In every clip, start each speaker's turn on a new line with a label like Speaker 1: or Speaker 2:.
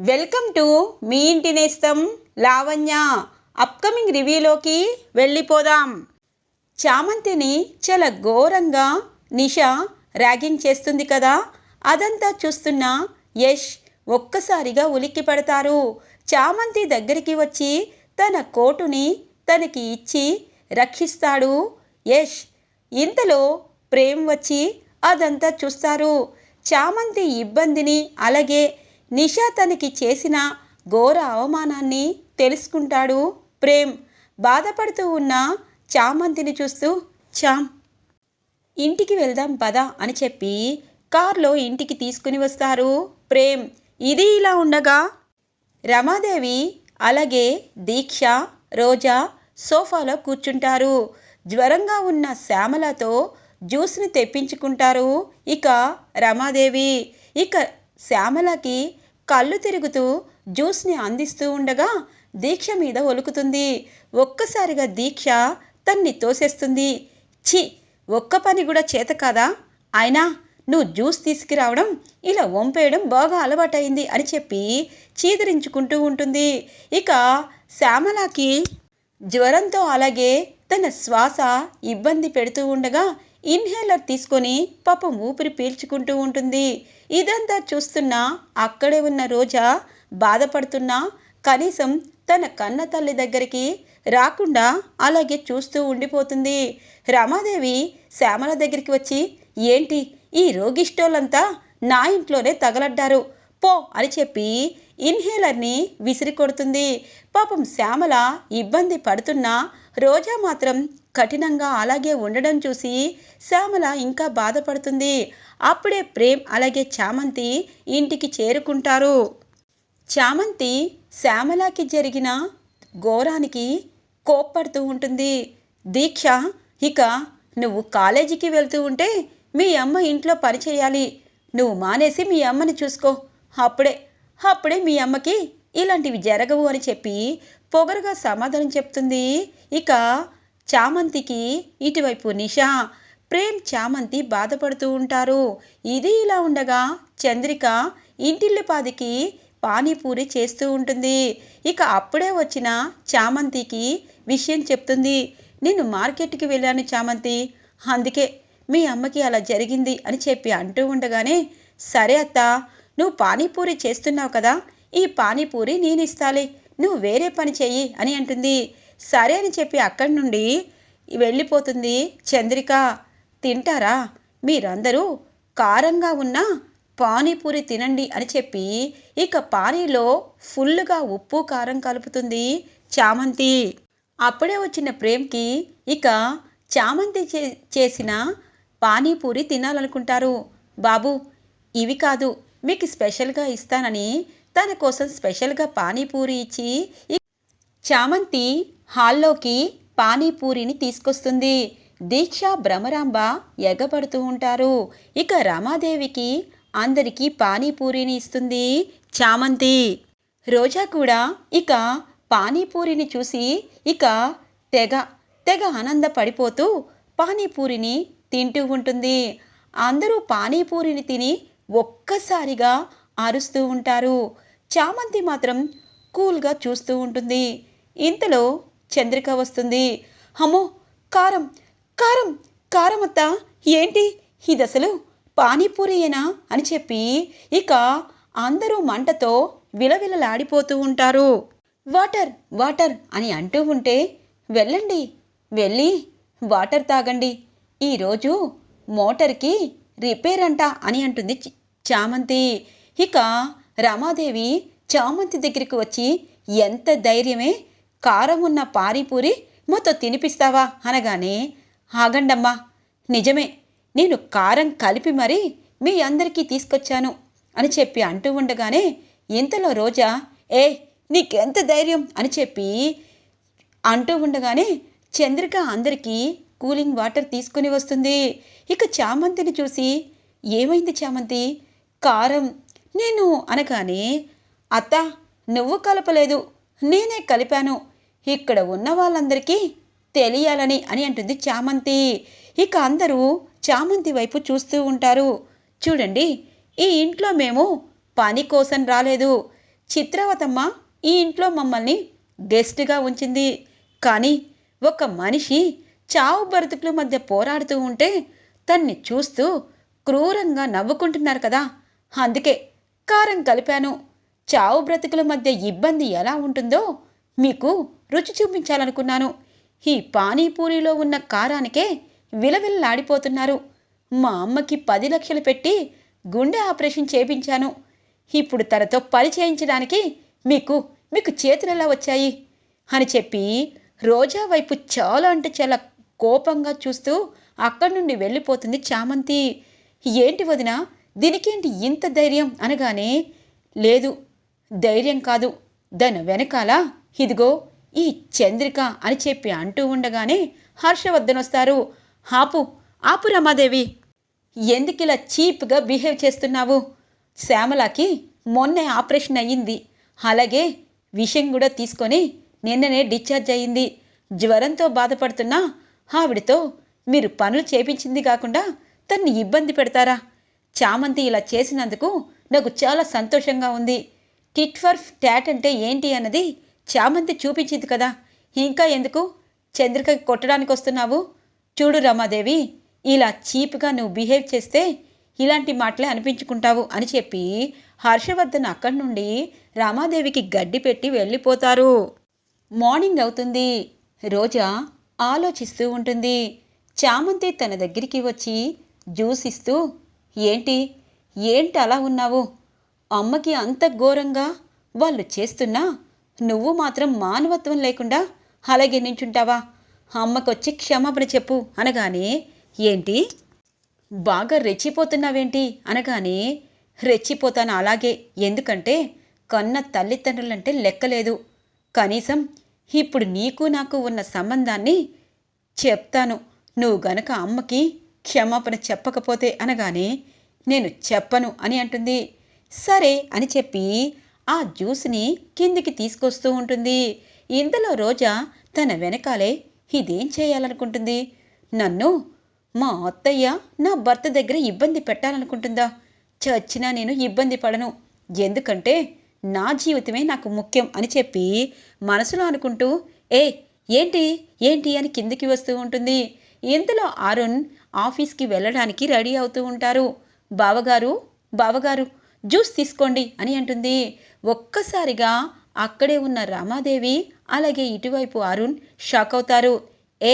Speaker 1: Welcome to me ఇంటి నేస్తం Lavanya. Upcoming రివ్యూలోకి వెళ్ళిపోదాం. చామంతిని చాలా ఘోరంగా నిష ర్యాగింగ్ చేస్తుంది కదా అదంతా చూస్తున్న యష్ ఒక్కసారిగా ఉలిక్కి పడతారు. చామంతి దగ్గరికి వచ్చి తన కోటుని తనకి ఇచ్చి రక్షిస్తాడు. యష్ ఇంతలో ప్రేమ్ వచ్చి అదంతా చూస్తారు. చామంతి ఇబ్బందిని అలాగే నిషా తనకి చేసిన ఘోర అవమానాన్ని తెలుసుకుంటాడు ప్రేమ్. బాధపడుతూ ఉన్న చామంతిని చూస్తూ చామ్ ఇంటికి వెళ్దాం పద అని చెప్పి కారులో ఇంటికి తీసుకుని వస్తారు ప్రేమ్. ఇది ఇలా ఉండగా రమాదేవి అలాగే దీక్ష రోజా సోఫాలో కూర్చుంటారు. జ్వరంగా ఉన్న శ్యామలతో జ్యూస్ని తెప్పించుకుంటారు ఇక రమాదేవి. ఇక శ్యామలకి కళ్ళు తిరుగుతూ జ్యూస్ని అందిస్తూ ఉండగా దీక్ష మీద ఒలుకుతుంది. ఒక్కసారిగా దీక్ష తన్ని తోసేస్తుంది. ఛీ ఒక్క పని కూడా చేత కాదా? అయినా నువ్వు జ్యూస్ తీసుకురావడం ఇలా వంపేయడం బాగా అలవాటైంది అని చెప్పి చీదరించుకుంటూ ఉంటుంది. ఇక శ్యామలాకి జ్వరంతో అలాగే తన శ్వాస ఇబ్బంది పెడుతూ ఉండగా ఇన్హేలర్ తీసుకొని పాపం ఊపిరి పీల్చుకుంటూ ఉంటుంది. ఇదంతా చూస్తున్నా అక్కడే ఉన్న రోజా బాధపడుతున్నా. కనీసం తన కన్న తల్లి దగ్గరికి రాకుండా అలాగే చూస్తూ ఉండిపోతుంది. రమాదేవి శ్యామల దగ్గరికి వచ్చి ఏంటి ఈ రోగిష్టోలంతా నా ఇంట్లోనే తగలడ్డారు. పో అని చెప్పి ఇన్హేలర్ని విసిరి కొడుతుంది పాపం శ్యామల ఇబ్బంది పడుతున్నా. రోజా మాత్రం కఠినంగా అలాగే ఉండడం చూసి శ్యామల ఇంకా బాధపడుతుంది. అప్పుడే ప్రేమ్ అలాగే చామంతి ఇంటికి చేరుకుంటారు. చామంతి శ్యామలకి జరిగిన ఘోరానికి కోప్పడుతూ ఉంటుంది. దీక్ష ఇక నువ్వు కాలేజీకి వెళ్తూ ఉంటే మీ అమ్మ ఇంట్లో పని చేయాలి. నువ్వు మానేసి మీ అమ్మని చూసుకో. అప్పుడే అప్పుడే మీ అమ్మకి ఇలాంటివి జరగవు అని చెప్పి పొగరుగా సమాధానం చెప్తుంది. ఇక చామంతికి ఇటువైపు నిషా. ప్రేమ్ చామంతి బాధపడుతూ ఉంటారు. ఇది ఇలా ఉండగా చంద్రిక ఇంటిల్లిపాదికి పానీపూరి చేస్తూ ఉంటుంది. ఇక అప్పుడే వచ్చిన చామంతికి విషయం చెప్తుంది. నేను మార్కెట్కి వెళ్ళాను చామంతి. అందుకే మీ అమ్మకి అలా జరిగింది అని చెప్పి అంటూ ఉండగానే సరే అత్త నువ్వు పానీపూరి చేస్తున్నావు కదా ఈ పానీపూరి నేను ఇస్తాలే నువ్వు వేరే పని చెయ్యి అని అంటుంది. సరే అని చెప్పి అక్కడి నుండి వెళ్ళిపోతుంది. చంద్రిక తింటారా? మీరందరూ కారంగా ఉన్న పానీపూరి తినండి అని చెప్పి ఇక పానీలో ఫుల్గా ఉప్పు కారం కలుపుతుంది చామంతి. అప్పుడే వచ్చిన ప్రేమ్కి ఇక చామంతి చే చేసిన పానీపూరి తినాలనుకుంటారు. బాబు ఇవి కాదు మీకు స్పెషల్గా ఇస్తానని తన కోసం స్పెషల్గా పానీపూరి ఇచ్చి చామంతి హాల్లోకి పానీపూరిని తీసుకొస్తుంది. దీక్ష భ్రమరాంబ ఎగబడుతూ ఉంటారు. ఇక రమాదేవికి అందరికీ పానీపూరిని ఇస్తుంది చామంతి. రోజా కూడా ఇక పానీపూరిని చూసి ఇక తెగ తెగ ఆనందపడిపోతూ పానీపూరిని తింటూ ఉంటుంది. అందరూ పానీపూరిని తిని ఒక్కసారిగా అరుస్తూ ఉంటారు. చామంతి మాత్రం కూల్గా చూస్తూ ఉంటుంది. ఇంతలో చంద్రిక వస్తుంది. అమ్మో కారం కారం కారం అత్త ఏంటి? ఇది అసలు పానీపూరియేనా అని చెప్పి ఇక అందరూ మంటతో విలవిలలాడిపోతూ ఉంటారు. వాటర్ వాటర్ అని అంటూ ఉంటే వెళ్ళండి వెళ్ళి వాటర్ తాగండి. ఈరోజు మోటార్కి రిపేర్ అంట అని అంటుంది చి- చామంతి. ఇక రమాదేవి చామంతి దగ్గరికి వచ్చి ఎంత ధైర్యమే కారం ఉన్న పానీపూరి మొత్తం తినిపిస్తావా? అనగానే ఆగండమ్మా నిజమే నేను కారం కలిపి మరీ మీ అందరికీ తీసుకొచ్చాను అని చెప్పి అంటూ ఉండగానే ఇంతలో రోజా ఏ నీకెంత ధైర్యం? అని చెప్పి అంటూ ఉండగానే చంద్రిక అందరికీ కూలింగ్ వాటర్ తీసుకుని వస్తుంది. ఇక చామంతిని చూసి ఏమైంది చామంతి? కారం నేను అనగానే అత్త నువ్వు కలపలేదు నేనే కలిపాను ఇక్కడ ఉన్న వాళ్ళందరికీ తెలియాలని అని అంటుంది చామంతి. ఇక అందరూ చామంతి వైపు చూస్తూ ఉంటారు. చూడండి ఈ ఇంట్లో మేము పని కోసం రాలేదు. చిత్రవతమ్మ ఈ ఇంట్లో మమ్మల్ని గెస్ట్గా ఉంచింది. కానీ ఒక మనిషి చావు బ్రతుకుల మధ్య పోరాడుతూ ఉంటే తన్ని చూస్తూ క్రూరంగా నవ్వుకుంటున్నారు కదా. అందుకే కారం కలిపాను. చావు బ్రతుకుల మధ్య ఇబ్బంది ఎలా ఉంటుందో మీకు రుచి చూపించాలనుకున్నాను. ఈ పానీపూరిలో ఉన్న కారానికే విలవిల్లాడిపోతున్నారు. మా అమ్మకి పది లక్షలు పెట్టి గుండె ఆపరేషన్ చేపించాను. ఇప్పుడు తనతో పని చేయించడానికి మీకు మీకు చేతులు ఎలా వచ్చాయి? అని చెప్పి రోజా వైపు చాలా అంటే చాలా కోపంగా చూస్తూ అక్కడి నుండి వెళ్ళిపోతుంది చామంతి. ఏంటి వదిన దీనికేంటి ఇంత ధైర్యం? అనగానే లేదు ధైర్యం కాదు దాని వెనకాల ఇదిగో ఈ చంద్రిక అని చెప్పి అంటూ ఉండగానే హర్షవర్ధన్ వస్తారు ఆపు ఆపు రమాదేవి ఎందుకు ఇలా చీప్గా బిహేవ్ చేస్తున్నావు? శ్యామలకి మొన్నే ఆపరేషన్ అయ్యింది. అలాగే విషయం కూడా తీసుకొని నిన్ననే డిశ్చార్జ్ అయ్యింది. జ్వరంతో బాధపడుతున్న ఆవిడతో మీరు పనులు చేపించింది కాకుండా తన్ని ఇబ్బంది పెడతారా? చామంతి ఇలా చేసినందుకు నాకు చాలా సంతోషంగా ఉంది. టిట్ ఫర్ ట్యాట్ అంటే ఏంటి అన్నది చామంతి చూపించింది కదా. ఇంకా ఎందుకు? చంద్రికకి కొట్టడానికి వస్తున్నావు? చూడు రమాదేవి ఇలా చీప్గా నువ్వు బిహేవ్ చేస్తే ఇలాంటి మాటలే అనిపించుకుంటావు అని చెప్పి హర్షవర్ధన్ అక్కడి నుండి రామాదేవికి గడ్డి పెట్టి వెళ్ళిపోతారు. మార్నింగ్ అవుతుంది. రోజా ఆలోచిస్తూ ఉంటుంది. చామంతి తన దగ్గరికి వచ్చి జ్యూస్ ఇస్తూ ఏంటి? ఏంటి అలా ఉన్నావు? అమ్మకి అంత ఘోరంగా వాళ్ళు చేస్తున్నా? నువ్వు మాత్రం మానవత్వం లేకుండా అలాగే నించుంటావా? అమ్మకొచ్చి క్షమాపణ చెప్పు అనగానే ఏంటి? బాగా రెచ్చిపోతున్నావేంటి? అనగానే రెచ్చిపోతాను అలాగే. ఎందుకంటే కన్న తల్లిదండ్రులంటే లెక్కలేదు. కనీసం ఇప్పుడు నీకు నాకు ఉన్న సంబంధాన్ని చెప్తాను. నువ్వు గనక అమ్మకి క్షమాపణ చెప్పకపోతే అనగానే నేను చెప్పను అని అంటుంది. సరే అని చెప్పి ఆ జ్యూస్ని కిందికి తీసుకొస్తూ ఉంటుంది. ఇంతలో రోజా తన వెనకాలే ఇదేం చేయాలనుకుంటుంది? నన్ను? మా అత్తయ్య నా భర్త దగ్గర ఇబ్బంది పెట్టాలనుకుంటుందా? చచ్చినా నేను ఇబ్బంది పడను. ఎందుకంటే నా జీవితమే నాకు ముఖ్యం అని చెప్పి మనసులో అనుకుంటూ ఏ ఏంటి? ఏంటి? అని కిందికి వస్తూ ఉంటుంది. ఇంతలో అరుణ్ ఆఫీస్కి వెళ్ళడానికి రెడీ అవుతూ ఉంటారు. బావగారు బావగారు జ్యూస్ తీసుకోండి అని అంటుంది. ఒక్కసారిగా అక్కడే ఉన్న రామాదేవి అలాగే ఇటువైపు అరుణ్ షాక్ అవుతారు. ఏ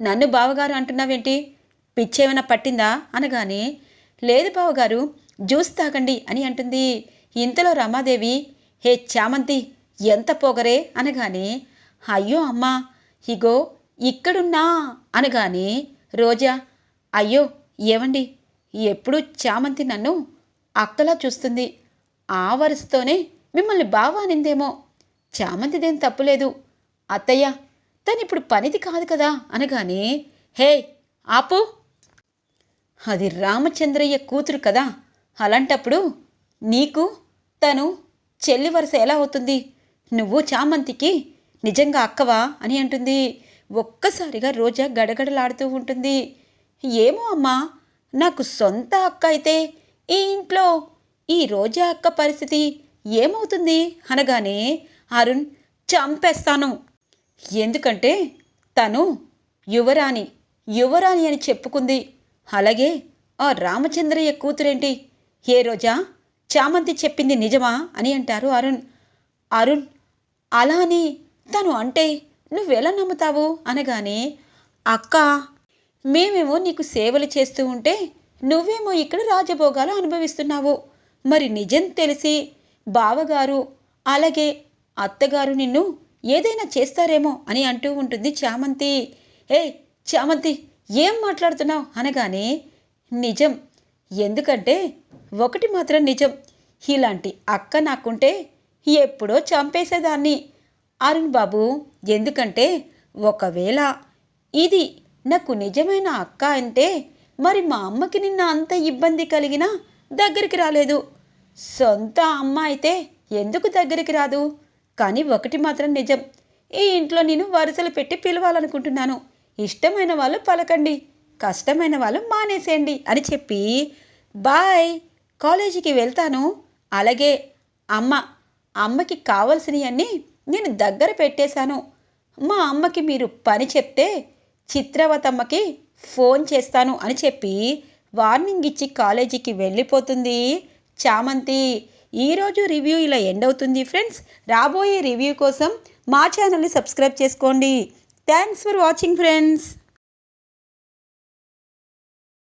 Speaker 1: నన్ను బావగారు అంటున్నావేంటి? పిచ్చేమైనా పట్టిందా? అనగానే లేదు బావగారు జ్యూస్ తాగండి అని అంటుంది. ఇంతలో రమాదేవి హే చామంతి ఎంత పొగరే? అనగానే అయ్యో అమ్మా ఇగో ఇక్కడున్నా అనగానే రోజా అయ్యో ఏమండి ఎప్పుడు చామంతి నన్ను అక్కలా చూస్తుంది? ఆ వరుసతోనే మిమ్మల్ని బావానిందేమో? చామంతిదేం తప్పులేదు. అత్తయ్య తనిప్పుడు పనిది కాదు కదా అనగానే హే ఆపు. అది రామచంద్రయ్య కూతురు కదా అలాంటప్పుడు నీకు తను చెల్లి వరుస ఎలా అవుతుంది? నువ్వు చామంతికి నిజంగా అక్కవా అని అంటుంది. ఒక్కసారిగా రోజా గడగడలాడుతూ ఉంటుంది. ఏమో అమ్మా నాకు సొంత అక్క అయితే ఈ ఇంట్లో ఈ రోజా అక్క పరిస్థితి ఏమవుతుంది? అనగానే అరుణ్ చంపేస్తాను. ఎందుకంటే తను యువరాణి యువరాణి అని చెప్పుకుంది. అలాగే ఆ రామచంద్రయ్య కూతురేంటి? ఏ రోజా? చామంతి చెప్పింది నిజమా? అని అంటారు అరుణ్. అరుణ్ అలా అని తను అంటే నువ్వెలా నమ్ముతావు? అనగానే అక్క మేమేమో నీకు సేవలు చేస్తూ ఉంటే నువ్వేమో ఇక్కడ రాజభోగాలు అనుభవిస్తున్నావు. మరి నిజం తెలిసి బావగారు అలాగే అత్తగారు నిన్ను ఏదైనా చేస్తారేమో అని అంటూ ఉంటుంది చామంతి. ఏ చామంతి ఏం మాట్లాడుతున్నావు? అనగానే నిజం. ఎందుకంటే ఒకటి మాత్రం నిజం. ఇలాంటి అక్క నాకుంటే ఎప్పుడో చంపేసేదాన్ని. అరుణ్ బాబు ఎందుకంటే ఒకవేళ ఇది నాకు నిజమైన అక్క అంటే మరి మా అమ్మకి నిన్న అంత ఇబ్బంది కలిగినా దగ్గరికి రాలేదు. సొంత అమ్మ అయితే ఎందుకు దగ్గరికి రాదు? కానీ ఒకటి మాత్రం నిజం. ఈ ఇంట్లో నేను వరుసలు పెట్టి పిలవాలనుకుంటున్నాను. ఇష్టమైన వాళ్ళు పలకండి. కష్టమైన వాళ్ళు మానేసేయండి అని చెప్పి బాయ్ కాలేజీకి వెళ్తాను. అలాగే అమ్మ అమ్మకి కావలసినవన్నీ నేను దగ్గర పెట్టేశాను. మా అమ్మకి మీరు పని చెప్తే చిత్రవతమ్మకి ఫోన్ చేస్తాను అని చెప్పి వార్నింగ్ ఇచ్చి కాలేజీకి వెళ్ళిపోతుంది. చామంతి. ఈరోజు రివ్యూ ఇలా ఎండ్ అవుతుంది ఫ్రెండ్స్. రాబోయే రివ్యూ కోసం మా ఛానల్ని సబ్స్క్రైబ్ చేసుకోండి. Thanks for watching friends.